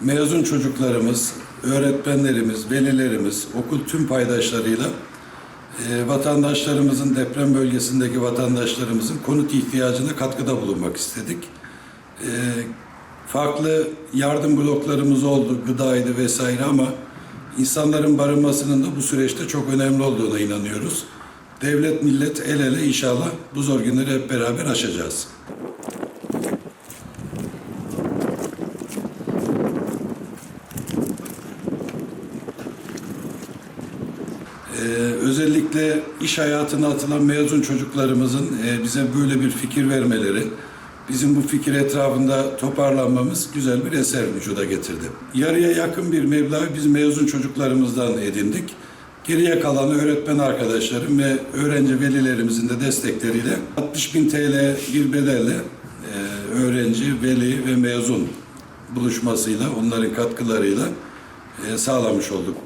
Mezun çocuklarımız, öğretmenlerimiz, velilerimiz, okul tüm paydaşlarıyla e, vatandaşlarımızın, deprem bölgesindeki vatandaşlarımızın konut ihtiyacına katkıda bulunmak istedik. E, farklı yardım bloklarımız oldu, gıdaydı vesaire ama insanların barınmasının da bu süreçte çok önemli olduğuna inanıyoruz. Devlet, millet el ele inşallah bu zor günleri hep beraber aşacağız. Ee, özellikle iş hayatına atılan mezun çocuklarımızın e, bize böyle bir fikir vermeleri, bizim bu fikir etrafında toparlanmamız güzel bir eser vücuda getirdi. Yarıya yakın bir meblağı biz mezun çocuklarımızdan edindik. Geriye kalanı öğretmen arkadaşlarım ve öğrenci velilerimizin de destekleriyle 60 bin TL bir bedelle e, öğrenci, veli ve mezun buluşmasıyla, onların katkılarıyla e, sağlamış olduk.